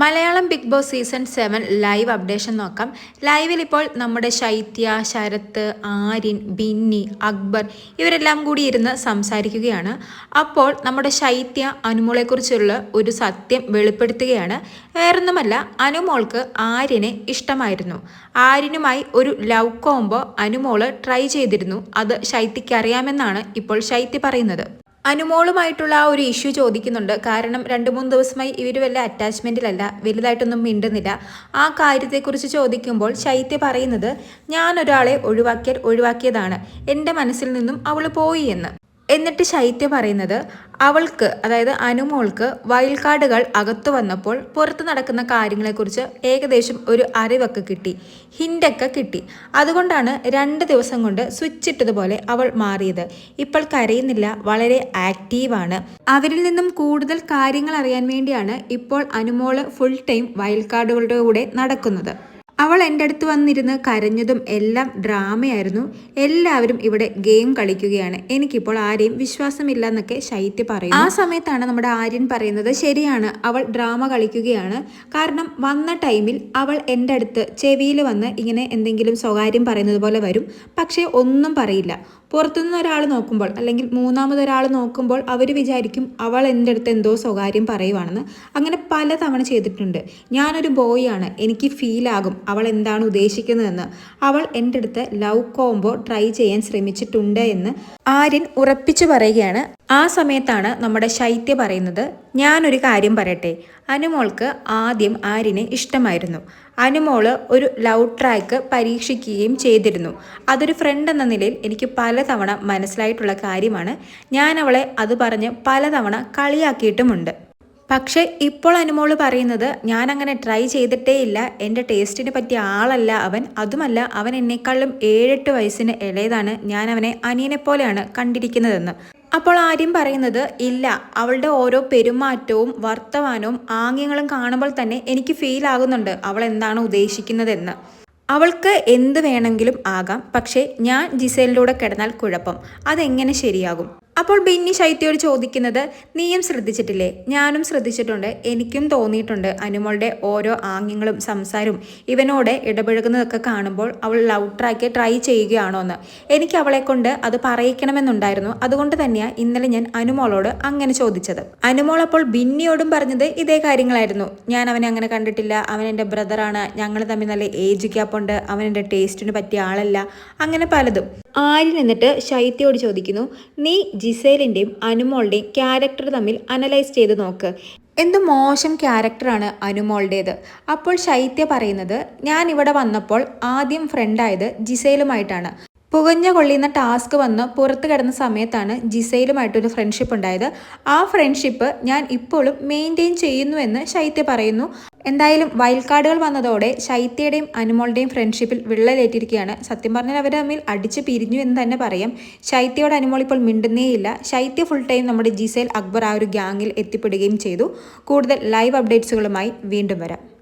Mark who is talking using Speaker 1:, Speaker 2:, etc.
Speaker 1: Malayalam Big Boss season seven live updation നോക്കാം. ലൈവിൽ ഇപ്പോൾ നമ്മുടെ ശൈത്യ ശരത്ത് ആര്യൻ ബിന്നി അക്ബർ ഇവരെല്ലാം കൂടി ഇരുന്ന് സംസാരിക്കുകയാണ്. അപ്പോൾ നമ്മുടെ ശൈത്യ അനുമോളെക്കുറിച്ചുള്ള ഒരു സത്യം വെളിപ്പെടുത്തുകയാണ്. വേറൊന്നുമല്ല അനുമോൾക്ക് ആര്യനെ ഇഷ്ടമായിരുന്നു. ആര്യനുമായി ഒരു ലവ് കോംബോ അനുമോൾ ട്രൈ ചെയ്തിരുന്നു. അത് ശൈത്യയ്ക്ക് അറിയാമെന്നാണ് ഇപ്പോൾ ശൈത്യ പറയുന്നത്. അനുമോളുമായിട്ടുള്ള ആ ഒരു ഇഷ്യൂ ചോദിക്കുന്നുണ്ട്. കാരണം രണ്ട് മൂന്ന് ദിവസമായി ഇവർ വല്ല അറ്റാച്ച്മെന്റിലല്ല വലുതായിട്ടൊന്നും മിണ്ടുന്നില്ല. ആ കാര്യത്തെക്കുറിച്ച് ചോദിക്കുമ്പോൾ ശൈത്യ പറയുന്നത് ഞാൻ ഒഴിവാക്കിയാൽ ഒഴിവാക്കിയതാണ്. എന്റെ മനസ്സിൽ നിന്നും അവൾ പോയി എന്ന്. എന്നിട്ട് ശൈത്യ പറയുന്നത് അവൾക്ക് അതായത് അനുമോൾക്ക് വൈൽഡ് കാർഡുകൾ അകത്തു വന്നപ്പോൾ പുറത്ത് നടക്കുന്ന കാര്യങ്ങളെക്കുറിച്ച് ഏകദേശം ഒരു അറിവൊക്കെ കിട്ടി ഹിന്റൊക്കെ കിട്ടി. അതുകൊണ്ടാണ് രണ്ട് ദിവസം കൊണ്ട് സ്വിച്ച് ഇട്ടതുപോലെ അവൾ മാറിയത്. ഇപ്പോൾ കരയുന്നില്ല വളരെ ആക്റ്റീവാണ്. അവരിൽ നിന്നും കൂടുതൽ കാര്യങ്ങൾ അറിയാൻ വേണ്ടിയാണ് ഇപ്പോൾ അനുമോൾ ഫുൾ ടൈം വൈൽഡ് കാർഡുകളുടെ കൂടെ നടക്കുന്നത്. അവൾ എന്റെ അടുത്ത് വന്നിരുന്ന് കരഞ്ഞതും എല്ലാം ഡ്രാമയായിരുന്നു. എല്ലാവരും ഇവിടെ ഗെയിം കളിക്കുകയാണ്. എനിക്കിപ്പോൾ ആരെയും വിശ്വാസമില്ല എന്നൊക്കെ ശൈത്യ പറയും ആ സമയത്താണ് നമ്മുടെ ആര്യൻ പറയുന്നത് ശരിയാണ് അവൾ ഡ്രാമ കളിക്കുകയാണ്. കാരണം വന്ന ടൈമിൽ അവൾ എന്റെ അടുത്ത് ചെവിയിൽ വന്ന് ഇങ്ങനെ എന്തെങ്കിലും സ്വകാര്യം പറയുന്നത് പോലെ വരും. പക്ഷേ ഒന്നും പറയില്ല. പുറത്തുനിന്ന് ഒരാൾ നോക്കുമ്പോൾ അല്ലെങ്കിൽ മൂന്നാമതൊരാൾ നോക്കുമ്പോൾ അവർ വിചാരിക്കും അവൾ എന്റെ അടുത്ത് എന്തോ സ്വകാര്യം പറയുവാണെന്ന്. അങ്ങനെ പല തവണ ചെയ്തിട്ടുണ്ട്. ഞാനൊരു ബോയാണ് എനിക്ക് ഫീലാകും അവൾ എന്താണ് ഉദ്ദേശിക്കുന്നതെന്ന്. അവൾ എന്റെ അടുത്ത് ലവ് കോംബോ ട്രൈ ചെയ്യാൻ ശ്രമിച്ചിട്ടുണ്ട് എന്ന് ആര്യൻ ഉറപ്പിച്ചു പറയുകയാണ്. ആ സമയത്താണ് നമ്മുടെ ശൈത്യ പറയുന്നത് ഞാനൊരു കാര്യം പറയട്ടെ. അനുമോൾക്ക് ആദ്യം ആര്യനെ ഇഷ്ടമായിരുന്നു. അനുമോൾ ഒരു ലവ് ട്രാക്ക് പരീക്ഷിക്കുകയും ചെയ്തിരുന്നു. അതൊരു ഫ്രണ്ട് എന്ന നിലയിൽ എനിക്ക് പലതവണ മനസ്സിലായിട്ടുള്ള കാര്യമാണ്. ഞാൻ അവളെ അത് പറഞ്ഞ് പലതവണ കളിയാക്കിയിട്ടുമുണ്ട്. പക്ഷേ ഇപ്പോൾ അനുമോൾ പറയുന്നത് ഞാൻ അങ്ങനെ ട്രൈ ചെയ്തിട്ടേ ഇല്ല എന്റെ ടേസ്റ്റിന് പറ്റിയ ആളല്ല അവൻ. അതുമല്ല അവൻ എന്നെക്കാളും ഏഴെട്ട് വയസ്സിന് ഇളയതാണ്. ഞാൻ അവനെ അനിയനെ പോലെയാണ് കണ്ടിരിക്കുന്നതെന്ന്. അപ്പോൾ ആര്യം പറയുന്നത് ഇല്ല അവളുടെ ഓരോ പെരുമാറ്റവും വർത്തമാനവും ആംഗ്യങ്ങളും കാണുമ്പോൾ തന്നെ എനിക്ക് ഫീൽ ആകുന്നുണ്ട് അവൾ എന്താണ് ഉദ്ദേശിക്കുന്നതെന്ന്. അവൾക്ക് എന്ത് വേണമെങ്കിലും ആകാം പക്ഷേ ഞാൻ ജിസേലിലൂടെ കിടന്നാൽ കുഴപ്പം അതെങ്ങനെ ശരിയാകും? അപ്പോൾ ബിന്നി ശൈത്യോട് ചോദിക്കുന്നത് നീയും ശ്രദ്ധിച്ചിട്ടില്ലേ? ഞാനും ശ്രദ്ധിച്ചിട്ടുണ്ട്. എനിക്കും തോന്നിയിട്ടുണ്ട്. അനുമോളുടെ ഓരോ ആംഗ്യങ്ങളും സംസാരവും ഇവനോട് ഇടപഴകുന്നതൊക്കെ കാണുമ്പോൾ അവൾ ലവ് ട്രൈ ചെയ്യുകയാണോ എന്ന് എനിക്ക് അവളെ കൊണ്ട് അത് പറയിക്കണമെന്നുണ്ടായിരുന്നു. അതുകൊണ്ട് തന്നെയാണ് ഇന്നലെ ഞാൻ അനുമോളോട് അങ്ങനെ ചോദിച്ചത്. അനുമോൾ അപ്പോൾ ബിന്നിയോടും പറഞ്ഞത് ഇതേ കാര്യങ്ങളായിരുന്നു. ഞാൻ അവനെ അങ്ങനെ കണ്ടിട്ടില്ല. അവൻ എന്റെ ബ്രദറാണ്. ഞങ്ങൾ തമ്മിൽ നല്ല ഏജ് ഗ്യാപ്പുണ്ട്. അവൻ എന്റെ ടേസ്റ്റിന് പറ്റിയ ആളല്ല. അങ്ങനെ പലതും. ആര് നിന്നിട്ട് ശൈത്യയോട് ചോദിക്കുന്നു നീ ജിസേലിന്റെയും അനുമോളുടെയും ക്യാരക്ടർ തമ്മിൽ അനലൈസ് ചെയ്ത് നോക്ക്. എന്ത് മോശം ക്യാരക്ടറാണ് അനുമോളുടേത്? അപ്പോൾ ശൈത്യ പറയുന്നത് ഞാൻ ഇവിടെ വന്നപ്പോൾ ആദ്യം ഫ്രണ്ടായത് ജിസേലുമായിട്ടാണ്. പുകഞ്ഞ കൊള്ളിയുന്ന ടാസ്ക് വന്ന് പുറത്ത് കിടന്ന സമയത്താണ് ജിസയിലുമായിട്ടൊരു ഫ്രണ്ട്ഷിപ്പ് ഉണ്ടായത്. ആ ഫ്രണ്ട്ഷിപ്പ് ഞാൻ ഇപ്പോഴും മെയിന്റെയിൻ ചെയ്യുന്നുവെന്ന് ശൈത്യ പറയുന്നു. എന്തായാലും വൈൽഡ് കാർഡുകൾ വന്നതോടെ ശൈത്യയുടെയും അനുമോളുടെയും ഫ്രണ്ട്ഷിപ്പിൽ വിള്ളലേറ്റിരിക്കുകയാണ്. സത്യം പറഞ്ഞാൽ അവർ തമ്മിൽ അടിച്ച് പിരിഞ്ഞു എന്ന് തന്നെ പറയാം. ശൈത്യയോട് അനുമോൾ ഇപ്പോൾ മിണ്ടുന്നേയില്ല. ശൈത്യ ഫുൾ ടൈം നമ്മുടെ ജിസേൽ അക്ബർ ആ ഒരു ഗ്യാങ്ങിൽ എത്തിപ്പെടുകയും ചെയ്തു. കൂടുതൽ ലൈവ് അപ്ഡേറ്റ്സുകളുമായി വീണ്ടും വരാം.